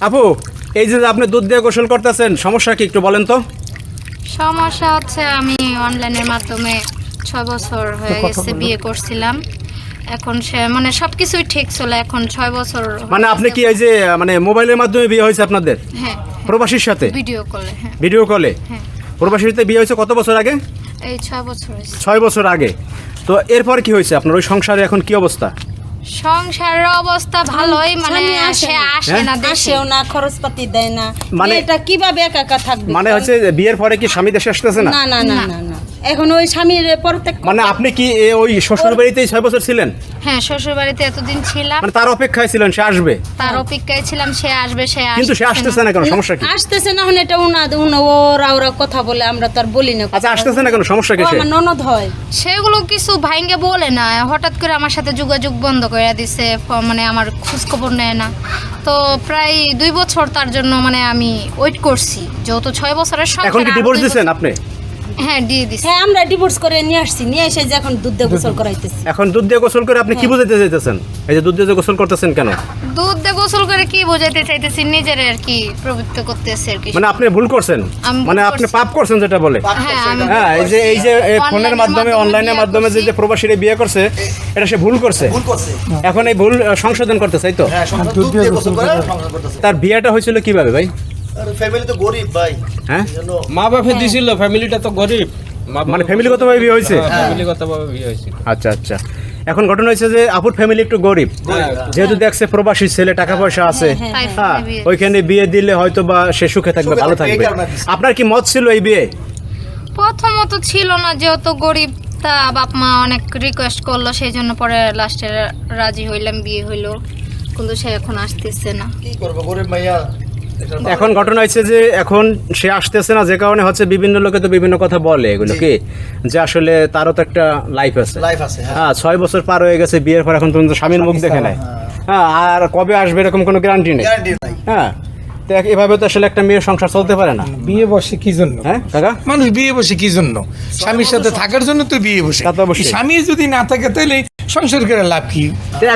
আপু এই যে আপনি দুধ দিয়ে গোসল করতেছেন সমস্যা কি একটু বলেন তো? সমস্যা হচ্ছে আমি অনলাইনের মাধ্যমে ছয় বছর হয়ে গেছে বিয়ে করছিলাম। এখন সে মানে সবকিছুই ঠিক চলে এখন ছয় বছর মানে আপনি কি এই যে মানে মোবাইলের মাধ্যমে বিয়ে হয়েছে আপনাদের? হ্যাঁ প্রবাসীর সাথে? ভিডিও কলে হ্যাঁ। ভিডিও কলে? হ্যাঁ। প্রবাসীর সাথে বিয়ে হয়েছে কত বছর আগে? এই ছয় বছর ছয় বছর আগে। তো এরপর কি হয়েছে? আপনার ওই সংসারে এখন কি অবস্থা? সংসারের অবস্থা ভালোই মানে সে আসে হ্যাঁ? না দেশেও না খরচপাতি দেয় না। মানে- এটা কীভাবে একা একা থাকবে? মানে হচ্ছে বিয়ের পরে কি স্বামী দেশে আসতেছে না না না। না না। এখন ওই স্বামীর প্রত্যেক মানে আপনি কি ওই শ্বশুর বাড়িতেই ছয় বছর ছিলেন? হ্যাঁ শ্বশুর বাড়িতে এতদিন ছিলাম। মানে তার অপেক্ষায় ছিলেন সে আসবে? তার অপেক্ষায় ছিলাম সে আসবে সে কিন্তু সে আসতেছে না কেন? সমস্যা কি? আসতেছে না হন এটা উনা উনা ওরা ওরা কথা বলে আমরা তো আর বলি না। আচ্ছা আসতেছে না কেন? সমস্যা কি সে? আমার ননদ হয়। সেগুলো কিছু ভাইঙ্গে বলে না। হঠাৎ করে আমার সাথে যোগাযোগ বন্ধ করে দিছে মানে আমার খোঁজ খবর নেয় না। তো প্রায় দুই বছর তার জন্য মানে আমি ওয়েট করছি। যেহেতু ছয় বছরের এখন কি ডিভোর্স দুই আপনি? হ্যাঁ দিয়ে দিছি। হ্যাঁ আমরা ডিভোর্স করে নিয়ে আসছি নিয়ে এসে যে এখন দুধ দিয়ে গোসল করাইতেছি। এখন দুধ দিয়ে গোসল করে আপনি কি বুঝাইতে চাইতেছেন? এই যে দুধ দিয়ে গোসল করতেছেন কেন? দুধ দিয়ে গোসল করে কি বোঝাতে চাইতেছি? নিজের আর কি প্রবৃত্ত করতেছে আর কি। মানে আপনি ভুল করছেন। আমি ভুল মানে আপনি করছি। পাপ করছেন যেটা বলে। হ্যাঁ আমি হ্যাঁ এই যে এই যে ফোনের মাধ্যমে অনলাইনের বিয়ে মাধ্যমে যে করছি। যে প্রবাসীরা বিয়ে করছে এটা সে ভুল করছে। ভুল করছে। এখন এই ভুল আহ, সংশোধন করতে চাই তো? হ্যাঁ সংসার দুধ দিয়ে গোসল করে সংসার করতেছে। তার বিয়েটা হয়েছিল কীভাবে ভাই? ফ্যামিলি তো গরিব ভাই। হ্যাঁ? মা বাপে দিছিল ফ্যামিলিটা তো গরিব। মানে ফ্যামিলিগতভাবে বিয়ে হয়েছে? হ্যাঁ, ফ্যামিলিগতভাবে বিয়ে হয়েছিল আচ্ছা আচ্ছা। এখন ঘটনা হয়েছে যে আপুর ফ্যামিলি একটু গরিব। যেহেতু দেখছে প্রবাসী ছেলে টাকা পয়সা আছে হ্যাঁ ওইখানে বিয়ে দিলে হয়তো বা সে সুখে থাকবে ভালো থাকবে। আপনার কি মত ছিল এই বিয়ে? প্রথমত ছিল না যেহেতু গরিব তা বাপ মা অনেক রিকোয়েস্ট করল সেই জন্য পরে লাস্টে রাজি হইলাম বিয়ে হইল। কিন্তু সে এখন আসতেছে না। কি করব গরিব মাইয়া এখন ঘটনা হয়েছে যে এখন সে আসতেছে না যে কারণে হচ্ছে বিভিন্ন লোকে তো বিভিন্ন কথা বলে এগুলো কি? যে আসলে তারও তো একটা লাইফ আছে। লাইফ আছে হ্যাঁ। হ্যাঁ ছয় বছর পার হয়ে গেছে বিয়ের পর এখন পর্যন্ত স্বামীর মুখ দেখে নেয় হ্যাঁ। আর কবে আসবে এরকম কোনো গ্যারান্টি নেই। হ্যাঁ এভাবে তো আসলে একটা মেয়ের সংসার চলতে পারে না। বিয়ে বসে কি জন্য? হ্যাঁ কাকা? মানুষ বিয়ে বসে কি জন্য? স্বামীর সাথে থাকার জন্য তো বিয়ে বসে। তা তো অবশ্যই। স্বামী যদি না থাকে তাহলে সংসার করে লাভ কি?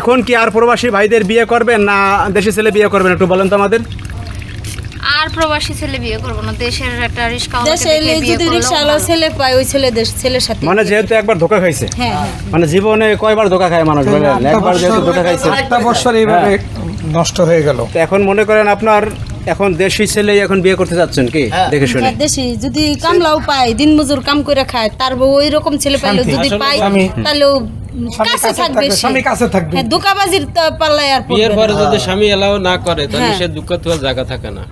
এখন কি আর প্রবাসী ভাইদের বিয়ে করবেন না দেশি ছেলে বিয়ে করবেন একটু বলেন তো আমাদের। আর প্রবাসী ছেলে বিয়ে করব না দেশের একটা রিস্কা দেশে যদি রিক্সা আলো ছেলে পায় ওই ছেলে দেশ ছেলের সাথে। মানে যেহেতু একবার ধোকা খাইছে। হ্যাঁ হ্যাঁ। মানে জীবনে কয়বার ধোকা খায় মানুষ বলেন একবার যেহেতু ধোকা খাইছে। একটা বছর এইভাবে নষ্ট হয়ে গেল। তো এখন মনে করেন আপনার এখন দেশি ছেলেই এখন বিয়ে করতে যাচ্ছেন কি? হ্যাঁ। দেখে শুনে। হ্যাঁ, দেশি যদি কামলাও পায় দিন মজুর কাম করে খায় তার বউ ওই রকম ছেলে পাইলো যদি স্বামী- তাহলে কাছে থাকবে স্বামী কাছে থাকবে। হ্যাঁ দোকাবাজির পাল্লায় আর পড়বে বিয়ের পরে যদি স্বামী এলাও না করে তাহলে হ্যাঁ। সে দুঃখ তো আর জায়গা থাকে না।